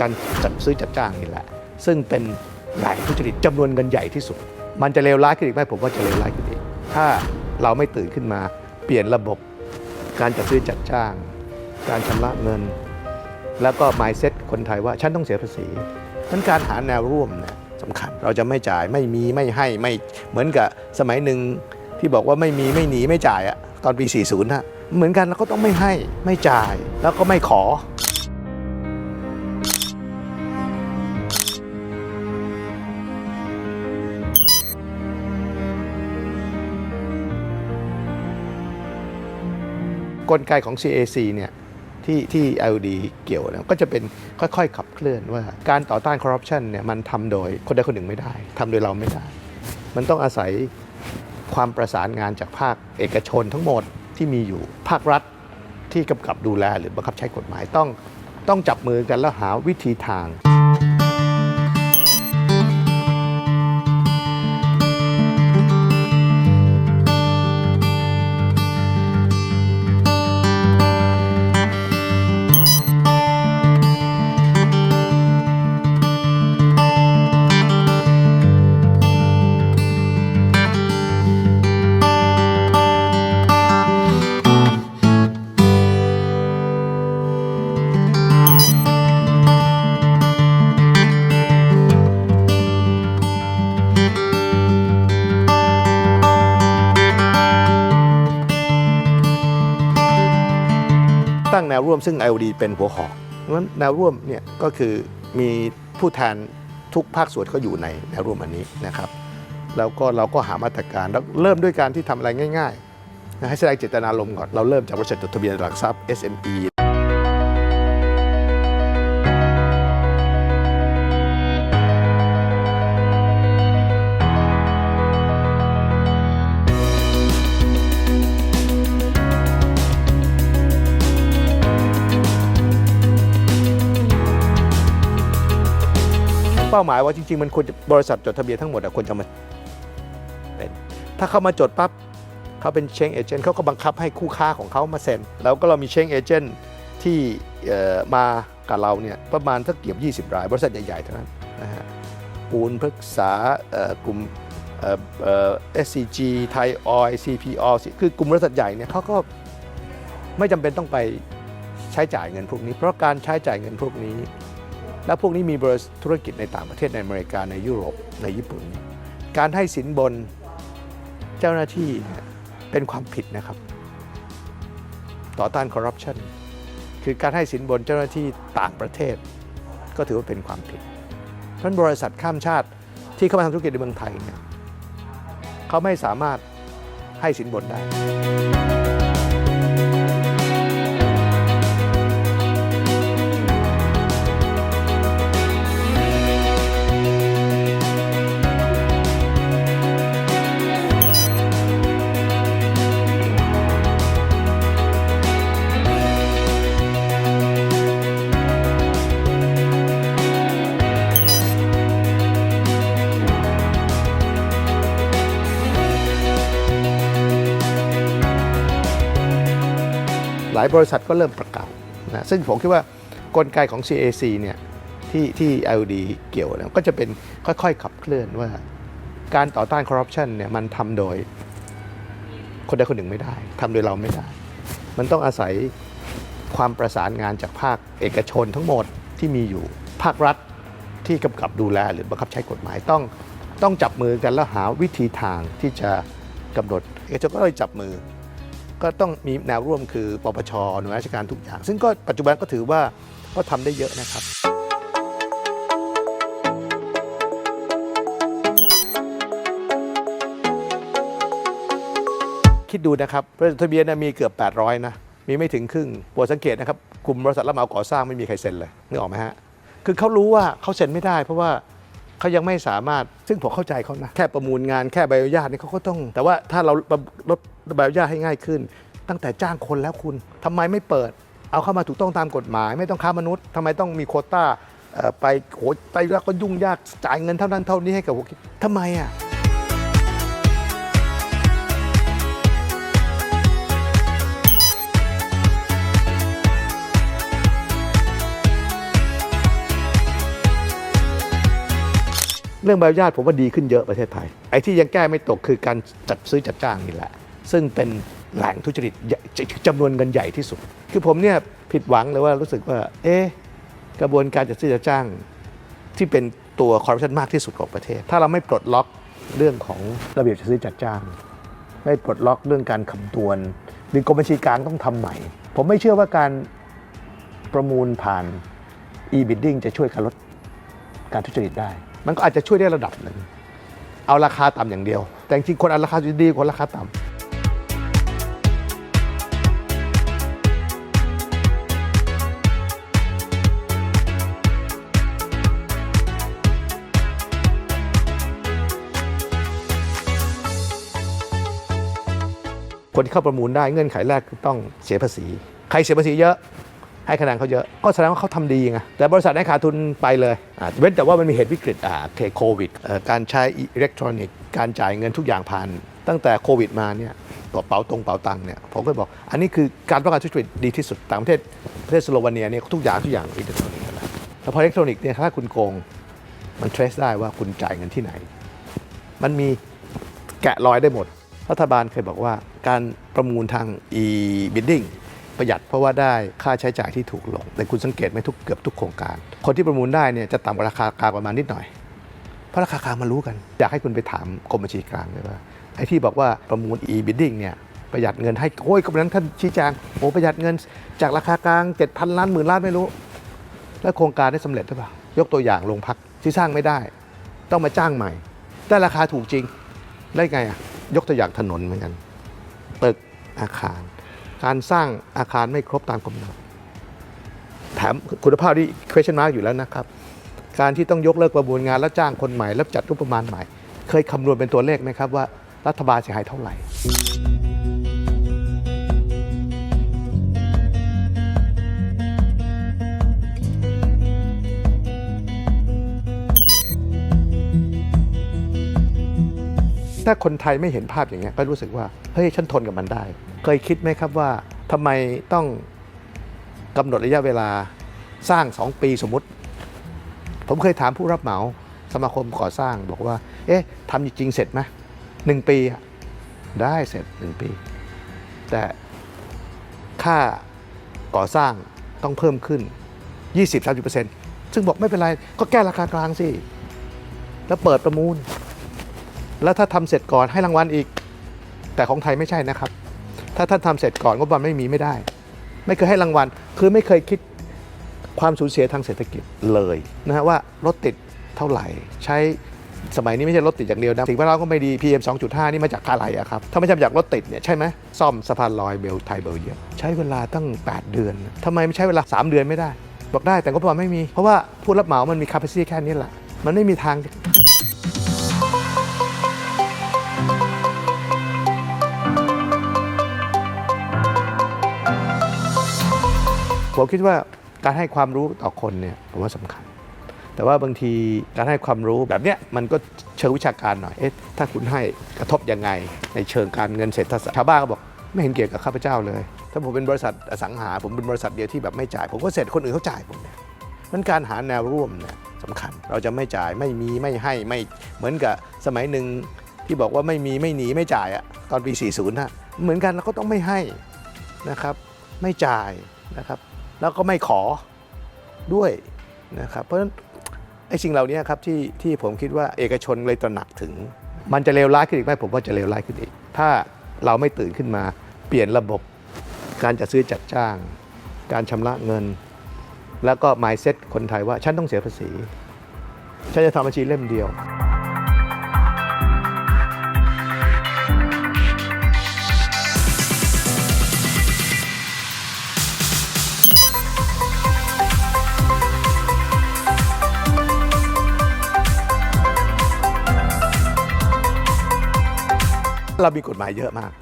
การจัดซื้อจัดจ้างนี่แหละ ซึ่งเป็นแหล่ทุจริตจำนวนเงินใหญ่ที่สุด มันจะเลวร้ายขึ้นอีกไหมผมว่าจะเลวร้ายขึ้นอีกถ้าเราไม่ตื่นขึ้นมาเปลี่ยนระบบการจัดซื้อจัดจ้าง การชำระเงิน แล้วก็ mindset คนไทยว่าฉันต้องเสียภาษีนั้นการหาแนวร่วมเนี่ยสำคัญเราจะไม่จ่ายไม่มีไม่ให้ไม่เหมือนกับสมัยหนึ่งที่บอกว่าไม่มีไม่หนีไม่จ่ายอะตอนปี 40นะเหมือนกันเราก็ต้องไม่ให้ไม่จ่ายแล้วก็ไม่ขอ กลไกของ CAC เนี่ยที่ที่ IOD เกี่ยวเนี่ยก็จะเป็นค่อยๆ ขับเคลื่อนว่าการต่อต้านคอร์รัปชันเนี่ยมันทำโดยคนใดคนหนึ่งไม่ได้ทำโดยเราไม่ได้ มันต้องอาศัยความประสานงานจากภาคเอกชนทั้งหมดที่มีอยู่ภาครัฐที่กำกับดูแลหรือบังคับใช้กฎหมายต้องต้องจับมือกันแล้วหาวิธีทาง ตั้งแนวร่วมซึ่ง IOD เป็นหัวหอกนั้นแนวร่วมเนี่ยก็คือมีผู้แทนทุกภาคส่วนเขาอยู่ในแนวร่วมอันนี้นะครับ แล้วก็เราก็หามาตรการแล้วเริ่มด้วยการที่ทำอะไรง่ายๆให้แสดงเจตนารมณ์ก่อนเราเริ่มจากบริษัทจดทะเบียนหลักทรัพย์ SME ป้าหมายว่าจริงๆมันควรจะบริษัทจดทะเบียนทั้งหมดอะควรจะมาเป็นถ้าเขามาจดปั๊บเขาเป็นเชงเอเจนต์เขาก็บังคับให้คู่ค้าของเขามาเซ็นแล้วก็เรามีเชงเอเจนต์ที่มากับเราเนี่ยประมาณสักเกือบ20 ราย บริษัทใหญ่ๆเท่านั้นนะฮะปูนพฤกษากลุ่มเอ่อเอ่อ SCG ไทยออย CPO คือกลุ่มบริษัทใหญ่เนี่ยเขาก็ไม่จำเป็นต้องไปใช้จ่ายเงินพวกนี้ เพราะการใช้จ่ายเงินพวกนี้ แล้วพวกนี้มีบริษัทธุรกิจในต่างประเทศในอเมริกาในยุโรปในญี่ปุ่น การให้สินบนเจ้าหน้าที่เป็นความผิดนะครับ ต่อต้านคอร์รัปชันคือการให้สินบนเจ้าหน้าที่ต่างประเทศ ก็ถือว่าเป็นความผิด เพราะบริษัทข้ามชาติที่เข้ามาทำธุรกิจในเมืองไทยเนี่ยเขาไม่สามารถให้สินบนได้ายบริษัทก็เริ่มประกาศนะซึ่งผมคิดว่ากลไกของ CAC เนี่ยที่ที่ IOD เกี่ยวเนี่ยก็จะเป็นค่อยๆขับเคลื่อนว่า การต่อต้านคอร์รัปชันเนี่ยมันทำโดยคนใดคนหนึ่งไม่ได้ทำโดยเราไม่ได้ มันต้องอาศัยความประสานงานจากภาคเอกชนทั้งหมดที่มีอยู่ภาครัฐที่กำกับดูแลหรือบังคับใช้กฎหมายต้องต้องจับมือกันแล้วหาวิธีทางที่จะกำหนดเอกชนก็เลยจับมือ ก็ต้องมีแนวร่วมคือปปชหน่วยราชการทุกอย่าง ซึ่งก็ปัจจุบันก็ถือว่าก็ทำได้เยอะนะครับ คิดดูนะครับบริษัททะเบียนมีเกือบ 800 นะ มีไม่ถึงครึ่งโปรดสังเกตนะครับกลุ่มบริษัทรับเหมาก่อสร้างไม่มีใครเซ็นเลยนึกออกไหมฮะคือเขารู้ว่าเขาเซ็นไม่ได้ เพราะว่าเขายังไม่สามารถซึ่งผมเข้าใจเขานะแค่ประมูลงานแค่ใบอนุญาตนี่เขาก็ต้อง แต่ว่าถ้าเราลด ใบอนุญาตให้ง่ายขึ้น ตั้งแต่จ้างคนแล้วคุณทำไมไม่เปิด เอาเข้ามาถูกต้องตามกฎหมาย ไม่ต้องค้ามนุษย์ทำไมต้องมีโคต้าไปโหไปแล้วก็ยุ่งยากจ่ายเงินเท่านั้นเท่านี้ให้กับหัวคิดทำไมอะเรื่องใบอนุญาตผมว่าดีขึ้นเยอะประเทศไทย ไอ้ที่ยังแก้ไม่ตกคือการจัดซื้อจัดจ้างนี่แหละ ซึ่งเป็นแหล่งทุจริตจำนวนเงินใหญ่ที่สุด คือผมเนี่ยผิดหวังเลยว่ารู้สึกว่า เอ๊ะกระบวนการจัดซื้อจัดจ้างที่เป็นตัวคอร์รัปชันมากที่สุดของประเทศ ถ้าเราไม่ปลดล็อกเรื่องของระเบียบจัดซื้อจัดจ้าง ไม่ปลดล็อกเรื่องการคำนวณหรือกรมบัญชีกลางต้องทำใหม่ ผมไม่เชื่อว่าการประมูลผ่าน e-bidding จะช่วยการลดการทุจริตได้ มันก็อาจจะช่วยได้ระดับหนึ่ง เอาราคาต่ำอย่างเดียว แต่จริงคนเอาราคาดีกว่าราคาต่ำ คนที่เข้าประมูลได้เงื่อนไขแรกคือต้องเสียภาษี ใครเสียภาษีเยอะให้คะแนนเขาเยอะ ก็แสดงว่าเขาทำดีไงแต่บริษัทให้ขาดทุนไปเลยเว้นแต่ว่ามันมีเหตุวิกฤตอ่าเคโควิดการใช้อิเล็กทรอนิกส์การจ่ายเงินทุกอย่างผ่าน ตั้งแต่โควิดมาเนี่ยตัวเป๋าตรงเป๋าตังค์เนี่ยผมก็บอก อันนี้คือการป้องกันทุจริตดีที่สุดต่างประเทศประเทศสโลวาเนียเนี่ยทุกอย่างทุกอย่างอิเล็กทรอนิกส์แล้วแล้วพออิเล็กทรอนิกส์เนี่ยถ้าคุณโกงมัน trace ได้ว่าคุณจ่ายเงินที่ไหน มันมีแกะรอยได้หมด รัฐบาลเคยบอกว่าการประมูลทาง e-bidding ประหยัดเพราะว่าได้ค่าใช้จ่ายที่ถูกลง แต่คุณสังเกตไหมทุกเกือบทุกโครงการ คนที่ประมูลได้เนี่ยจะต่ำกว่าราคากลางประมาณนิดหน่อย เพราะราคากลางมันรู้กัน อยากให้คุณไปถามกรมบัญชีกลางเลยว่าไอ้ที่บอกว่าประมูล e-bidding เนี่ยประหยัดเงินให้โอ้ยก็นั้นท่านชี้แจงโอ้ประหยัดเงิน จากราคากลาง7,000ล้านหมื่นล้านไม่รู้ แล้วโครงการได้สำเร็จหรือเปล่ายกตัวอย่างโรงพักที่สร้างไม่ได้ ต้องมาจ้างใหม่ ได้ราคาถูกจริงได้ไงอะ ยกตัวอย่างถนนเหมือนกัน ตึกอาคาร การสร้างอาคารไม่ครบตามกำหนดแถมคุณภาพที่ question mark อยู่แล้วนะครับ การที่ต้องยกเลิกประมูลงานแล้วจ้างคนใหม่ แล้วจัดรูปประมาณใหม่ เคยคำนวณเป็นตัวเลขไหมครับว่ารัฐบาลเสียหายเท่าไหร่ ถ้าคนไทยไม่เห็นภาพอย่างเงี้ยก็รู้สึกว่าเฮ้ยฉันทนกับมันได้ เคยคิดไหมครับว่าทำไมต้องกำหนดระยะเวลาสร้าง 2 ปีสมมติ ผมเคยถามผู้รับเหมาสมาคมก่อสร้างบอกว่า เอ๊ะทำจริงเสร็จไหมหนึ่งปีได้เสร็จหนึ่งปี แต่ค่าก่อสร้างต้องเพิ่มขึ้น 20-30%ซึ่งบอกไม่เป็นไร ก็แก้ราคากลางสิ แล้วเปิดประมูล แล้วถ้าทำเสร็จก่อนให้รางวัลอีก แต่ของไทยไม่ใช่นะครับ ถ้าท่านทำเสร็จก่อนงบประมาณไม่มีไม่ได้ ไม่เคยให้รางวัล คือไม่เคยคิดความสูญเสียทางเศรษฐกิจเลยนะฮะว่ารถติดเท่าไหร่ ใช้สมัยนี้ไม่ใช่รถติดอย่างเดียวนะสิ่งแวดล้อมก็ไม่ดี PM 2.5 นี่มาจากอะไรอะครับ ถ้าไม่ใช่มาจากรถติดเนี่ยใช่ไหมซ่อมสะพานลอยเบลไทยเบลเยียมใช้เวลาตั้ง 8 เดือนทำไมไม่ใช้เวลา 3 เดือนไม่ได้ บอกได้แต่งบประมาณไม่มี เพราะว่าผู้รับเหมามันมี capacity แค่นี้แหละ มันไม่มีทาง ผมคิดว่าการให้ความรู้ต่อคนเนี่ยผมว่าสำคัญ แต่ว่าบางทีการให้ความรู้แบบเนี้ยมันก็เชิงวิชาการหน่อยเอ๊ะถ้าคุณให้กระทบยังไง ในเชิงการเงินเศรษฐศาสตร์ชาวบ้านก็บอกไม่เห็นเกี่ยวกับข้าพเจ้าเลย ถ้าผมเป็นบริษัทอสังหา ผมเป็นบริษัทเดียวที่แบบไม่จ่าย ผมก็เสร็จคนอื่นเขาจ่ายผมเนี่ยมันการหาแนวร่วมเนี่ยสำคัญ เราจะไม่จ่ายไม่มีไม่ให้ไม่เหมือนกับสมัยหนึ่งที่บอกว่าไม่มีไม่หนีไม่จ่ายอะตอนปี 40นะเหมือนกันเราก็ต้องไม่ให้นะครับ ไม่จ่ายนะครับ แล้วก็ไม่ขอด้วยนะครับเพราะฉะนั้นไอ้สิ่งเหล่านี้ครับที่ที่ผมคิดว่าเอกชนเลยตระหนักถึง มันจะเลวร้ายขึ้นอีกไหมผมว่าจะเลวร้ายขึ้นอีก ถ้าเราไม่ตื่นขึ้นมาเปลี่ยนระบบการจัดซื้อจัดจ้าง การชำระเงิน แล้วก็ mindset คนไทยว่าฉันต้องเสียภาษีฉันจะทำบัญชีเล่มเดียว เรามีกฎหมายเยอะมาก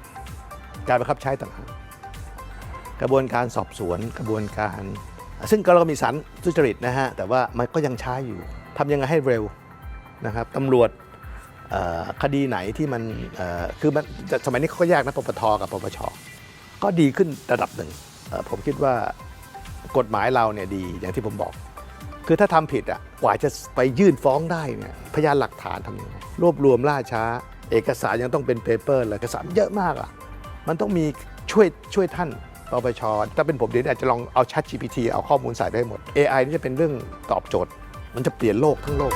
การบังคับใช้ต่างหากกระบวนการสอบสวนกระบวนการ ซึ่งก็เราก็มีสารทุจริตนะฮะ แต่ว่ามันก็ยังช้าอยู่ทำยังไงให้เร็วนะครับตำรวจคดีไหนที่มันคือมันสมัยนี้เขาก็แยกนะปปทกับปปชก็ดีขึ้นระดับหนึ่งผมคิดว่ากฎหมายเราเนี่ยดีอย่างที่ผมบอก คือถ้าทำผิดอะกว่าจะไปยื่นฟ้องได้เนี่ยพยานหลักฐานทำยังไงรวบรวมล่าช้า เอกสารยังต้องเป็นเปเปอร์เลยเอกสารเยอะมากอะมันต้องมีช่วยช่วยท่านปปชถ้าเป็นผมเดี๋ยวนี้อาจจะลองเอา Chat GPT เอาข้อมูลใส่ได้หมด AI นี่จะเป็นเรื่องตอบโจทย์ มันจะเปลี่ยนโลกทั้งโลก